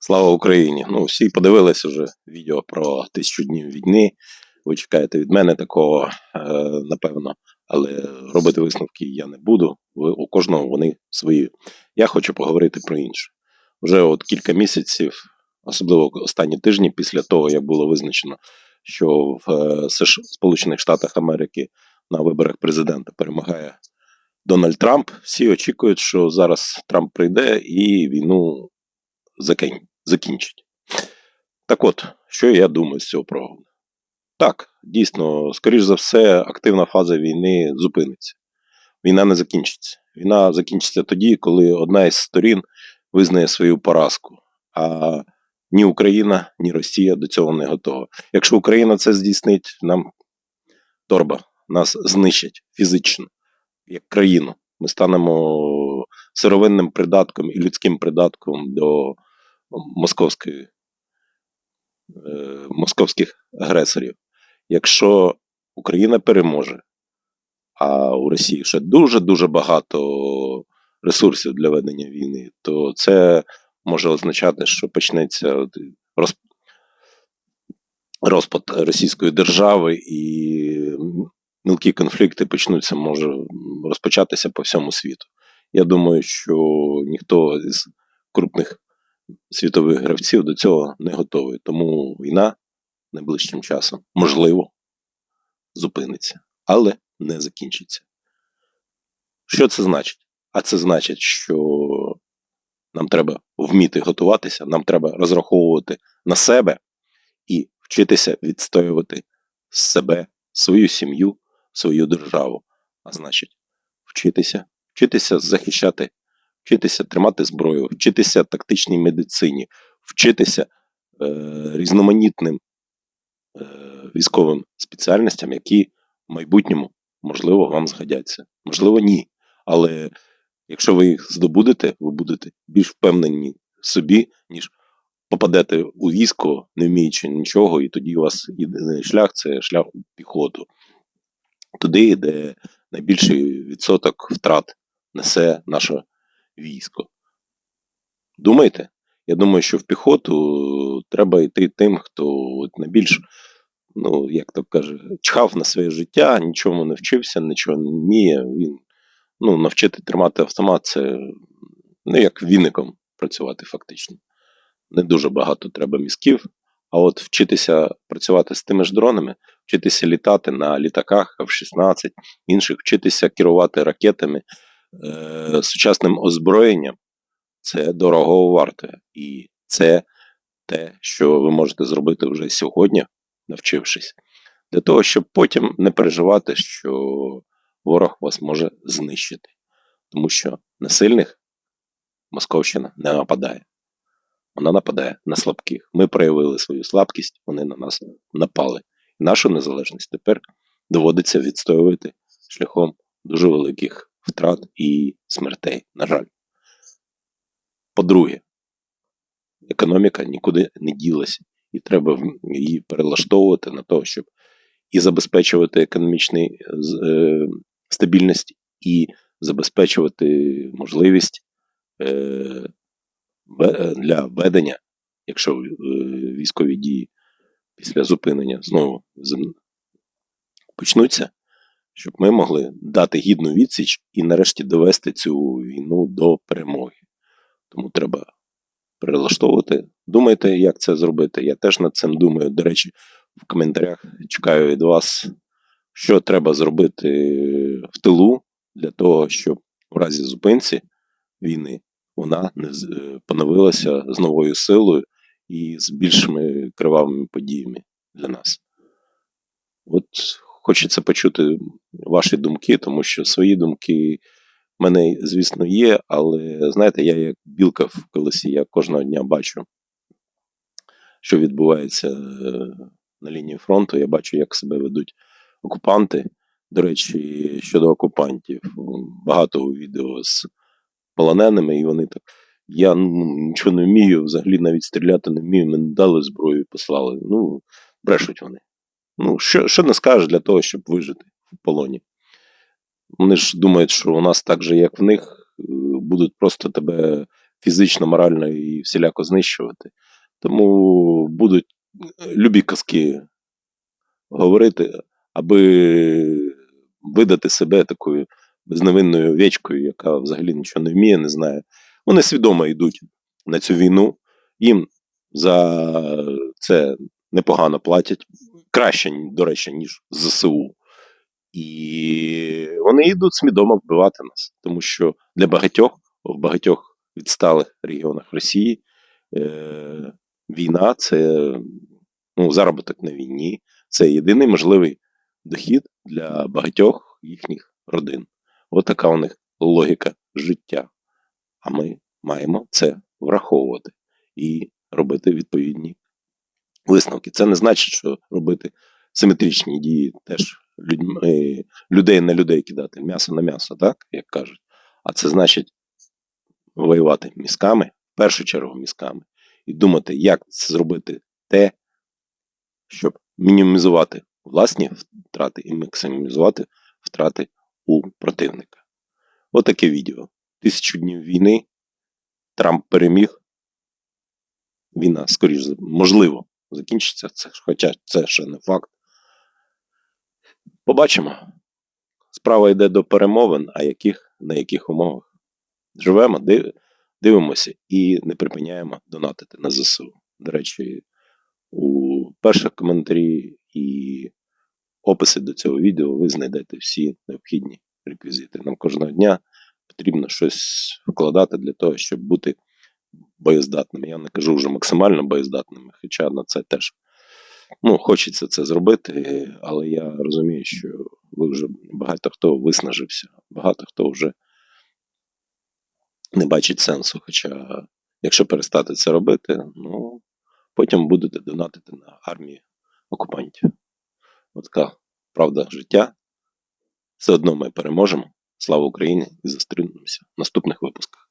Слава Україні! Ну, всі подивилися вже відео про тисячу днів війни. Ви чекаєте від мене такого, е, напевно, але робити висновки я не буду. Ви, у кожного вони свої. Я хочу поговорити про інше. Вже от кілька місяців, особливо останні тижні, після того, як було визначено, що в е, Сполучених Штатах Америки на виборах президента перемагає Дональд Трамп, всі очікують, що зараз Трамп прийде і війну закинь, закінчить. Так от, що я думаю з цього приводу? Так, дійсно, скоріш за все, активна фаза війни зупиниться. Війна не закінчиться. Війна закінчиться тоді, коли одна із сторін визнає свою поразку. А ні Україна, ні Росія до цього не готова. Якщо Україна це здійснить, нам торба, нас знищать фізично, як країну. Ми станемо сировинним придатком і людським придатком до московської, е, московських агресорів. Якщо Україна переможе, а у Росії ще дуже-дуже багато ресурсів для ведення війни, то це може означати, що почнеться роз... розпад Російської держави і мілкі конфлікти почнуться, може розпочатися по всьому світу. Я думаю, що ніхто з крупних світових гравців до цього не готовий. Тому війна найближчим часом, можливо, зупиниться, але не закінчиться. Що це значить? А це значить, що нам треба вміти готуватися, нам треба розраховувати на себе і вчитися відстоювати себе, свою сім'ю, свою державу. А значить, вчитися, вчитися захищати вчитися тримати зброю, вчитися тактичній медицині, вчитися е, різноманітним е, військовим спеціальностям, які в майбутньому, можливо, вам згодяться. Можливо, ні. Але якщо ви їх здобудете, ви будете більш впевнені в собі, ніж попадете у військо, не вміючи нічого, і тоді у вас єдиний шлях це шлях у піхоту. Туди, де найбільший відсоток втрат несе наша військо. Думаєте? Я думаю, що в піхоту треба йти тим, хто от найбільш, ну, як то каже, чхав на своє життя, нічому не вчився, нічого не вміє. Він ну, навчити тримати автомат це ну, як віником працювати фактично. Не дуже багато треба мізків. А от вчитися працювати з тими ж дронами, вчитися літати на літаках F-16, інших, вчитися керувати ракетами, е, сучасним озброєнням, це дорого варте. І це те, що ви можете зробити вже сьогодні, навчившись, для того, щоб потім не переживати, що ворог вас може знищити. Тому що на сильних Московщина не нападає. Вона нападає на слабких. Ми проявили свою слабкість, вони на нас напали. І нашу незалежність тепер доводиться відстоювати шляхом дуже великих втрат і смертей, на жаль. По-друге, економіка нікуди не ділася, і треба її перелаштовувати на те, щоб і забезпечувати економічну е, стабільність, і забезпечувати можливість е, для ведення, якщо е, військові дії після зупинення знову почнуться, щоб ми могли дати гідну відсіч і нарешті довести цю війну до перемоги. Тому треба перелаштовувати. Думайте, як це зробити. Я теж над цим думаю. До речі, в коментарях чекаю від вас, що треба зробити в тилу для того, щоб у разі зупинці війни вона не поновилася з новою силою і з більшими кривавими подіями для нас. От Хочеться почути ваші думки, тому що свої думки в мене, звісно, є, але знаєте, я як білка в колесі, я кожного дня бачу, що відбувається е, на лінії фронту. Я бачу, як себе ведуть окупанти. До речі, щодо окупантів, багато відео з полоненими, і вони так. Я ну, нічого не вмію, взагалі навіть стріляти не вмію, мені дали зброю послали. Ну, брешуть вони. Ну, що що не скажеш для того, щоб вижити в полоні? Вони ж думають, що у нас так же, як в них, е, будуть просто тебе фізично, морально і всіляко знищувати. Тому будуть е, любі казки говорити, аби видати себе такою безневинною овечкою, яка взагалі нічого не вміє, не знає. Вони свідомо йдуть на цю війну, їм за це непогано платять, краще, до речі, ніж ЗСУ. І вони йдуть свідомо вбивати нас, тому що для багатьох, в багатьох відсталих регіонах Росії е, війна це ну, заробіток на війні, це єдиний можливий дохід для багатьох їхніх родин. От така у них логіка життя. А ми маємо це враховувати і робити відповідні висновки. Це не значить, що робити симетричні дії теж людьми, людей на людей кидати, м'ясо на м'ясо, так, як кажуть. А це значить воювати мізками, в першу чергу мізками, і думати, як зробити те, щоб мінімізувати власні втрати і максимізувати втрати у противника. Отаке відео. Тисячу днів війни. Трамп переміг. Війна, скоріш можливо, закінчиться. Це, хоча це ще не факт. Побачимо. Справа йде до перемовин, а яких, на яких умовах. Живемо, див, дивимося і не припиняємо донатити на ЗСУ. До речі, у перших коментарі і описи до цього відео ви знайдете всі необхідні реквізити. Нам кожного дня потрібно щось вкладати для того, щоб бути боєздатними. Я не кажу вже максимально боєздатними, хоча на це теж ну, хочеться це зробити, але я розумію, що ви вже багато хто виснажився, багато хто вже не бачить сенсу. Хоча, якщо перестати це робити, ну потім будете донатити на армію окупантів. От така правда життя. Все одно ми переможемо. Слава Україні і зустрінемося в наступних випусках.